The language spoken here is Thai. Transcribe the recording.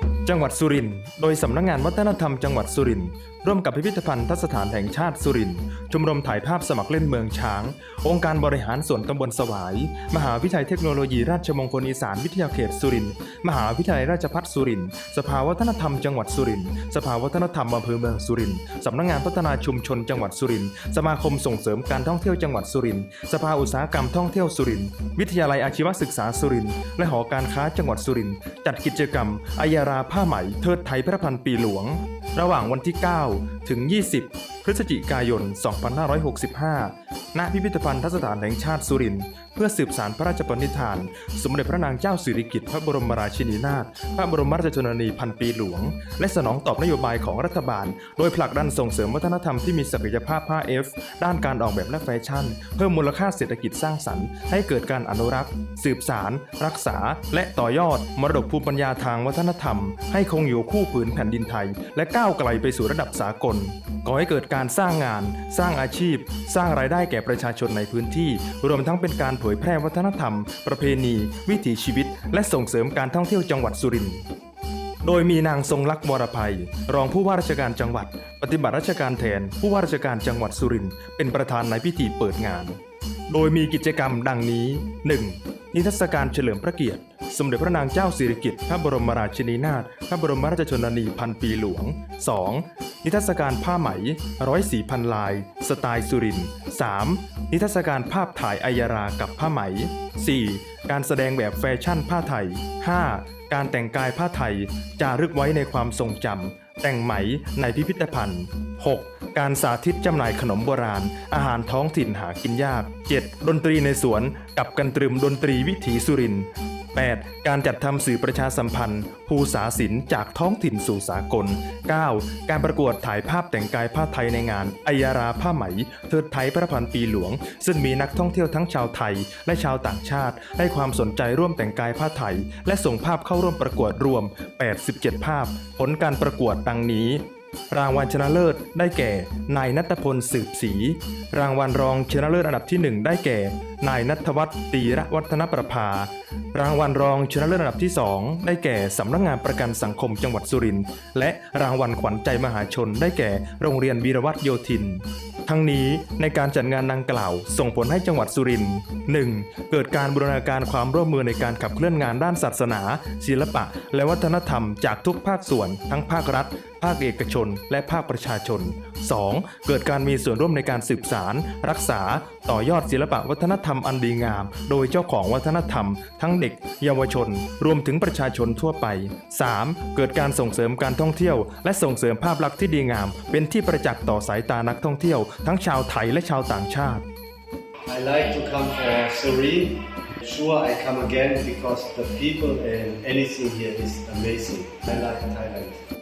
Bye. จังหวัดสุรินทร์โดยสำนักงานวัฒนธรรมจังหวัดสุรินทร์ร่วมกับพิพิธภัณฑ์สถานแห่งชาติสุรินทร์ชมรมถ่ายภาพสมัครเล่นเมืองช้าง องค์การบริหารส่วนตำบลสวาย มหาวิทยาลัยเทคโนโลยีราชมงคลอีสานวิทยาเขตสุรินทร์มหาวิทยาลัยราชภัฏสุรินทร์สภาวัฒนธรรมจังหวัดสุรินทร์สภาวัฒนธรรมอำเภอเมืองสุรินทร์สำนักงานพัฒนาชุมชนจังหวัดสุรินทร์สมาคมส่งเสริมการท่องเที่ยวจังหวัดสุรินทร์สภาอุตสาหกรรมท่องเที่ยวสุรินทร์วิทยาลัยอาชีวศึกษาสุรินทร์และหอการค้าจังหวัดสุรินทร์จัดกิจกรรมอายาราผ้าไหมเทิดไทยพระพันปีหลวง ระหว่างวันที่ 9 ถึง 20 พฤศจิกายน 2565 ณ พิพิธภัณฑสถานแห่งชาติสุรินทร์ เพื่อสืบสารพระราชปณิธาน สมเด็จพระนางเจ้าสิริกิติ์พระบรมราชินีนาถ พระบรมราชชนนีพันปีหลวง และสนองตอบนโยบายของรัฐบาล โดยผลักดันส่งเสริมวัฒนธรรมที่มีศักยภาพ 5F ด้านการออกแบบและแฟชั่น เพิ่มมูลค่าเศรษฐกิจสร้างสรรค์ ให้เกิดการอนุรักษ์ สืบสาร รักษา และต่อยอดมรดกภูมิปัญญาทางวัฒนธรรม ให้คงอยู่คู่ผืนแผ่นดินไทย และก้าวไกลไปสู่ระดับสากล ก่อให้เกิดการสร้างงาน สร้างอาชีพ สร้างรายได้แก่ประชาชนในพื้นที่ รวมทั้งเป็นการเผยแพร่วัฒนธรรม ประเพณี วิถีชีวิต และส่งเสริมการท่องเที่ยวจังหวัดสุรินทร์โดยมีนางทรงลักษณ์วรภัย รองผู้ว่าราชการจังหวัด ปฏิบัติราชการแทน ผู้ว่าราชการจังหวัดสุรินทร์เป็นประธานในพิธีเปิดงาน โดยมีกิจกรรมดังนี้ 1. นิทรรศการเฉลิมพระเกียรติ สมเด็จพระนางเจ้าสิริกิติ์พระบรมราชินีนาถพระบรมราชชนนีพันปีหลวง 2. นิทรรศการผ้าไหมร้อยสีพันลาย สไตล์สุริน 3. นิทรรศการภาพถ่ายอัยรากับผ้าไหม 4. การแสดงแบบแฟชั่นผ้าไทย 5. การแต่งกายผ้าไทยจารึกไว้ในความทรงจำ แต่งไหมในพิพิธภัณฑ์ 6. การสาธิตจำหน่ายขนมโบราณ อาหารท้องถิ่นหากินยาก 7. ดนตรีในสวนกับกันตรึมดนตรีวิถีสุรินทร์ 8. การจัดทำสื่อประชาสัมพันธ์ ภูษาศิลป์จากท้องถิ่นสู่สากล 9. การประกวดถ่ายภาพแต่งกายผ้าไทยในงานอัยาราผ้าไหม เทิดไทยพระพันปีหลวง ซึ่งมีนักท่องเที่ยวทั้งชาวไทย และชาวต่างชาติ ให้ความสนใจร่วมแต่งกายผ้าไทย และส่งภาพเข้าร่วมประกวดรวม 87 ภาพ ผลการประกวดดังนี้รางวัลชนะเลิศได้แก่ นายนัทพลสืบศรีรางวัลรองชนะเลิศอันดับที่ 1 ได้แก่ นายนัทวัฒน์ตีระวัฒนประภา รางวัลรองชนะเลิศอันดับที่ 2 ได้แก่สำนักงานประกันสังคมจังหวัดสุรินทร์และรางวัลขวัญใจมหาชน ได้แก่โรงเรียนวีรวัตโยธินทั้งนี้ในการจัดงานดังกล่าว ส่งผลให้จังหวัดสุรินทร์ 1. เกิดการบูรณาการความร่วมมือในการขับเคลื่อนงานด้านศาสนา ศิลปะ และวัฒนธรรมจากทุกภาคส่วน ทั้งภาครัฐ ภาคเอกชนและภาคประชาชน 2. เกิดการมีส่วนร่วมในการสืบสาร รักษา ต่อยอดศิลปะวัฒนธรรมอันดีงาม โดยเจ้าของวัฒนธรรม ทั้งเด็ก เยาวชน รวมถึงประชาชนทั่วไป 3. เกิดการส่งเสริมการท่องเที่ยว และส่งเสริมภาพลักษณ์ที่ดีงาม เป็นที่ประจักษ์ต่อสายตานักท่องเที่ยว ทั้งชาวไทยและชาวต่างชาติ I like to come for Serene. Sure, I come again because the people and anything here is amazing. I like Thailand.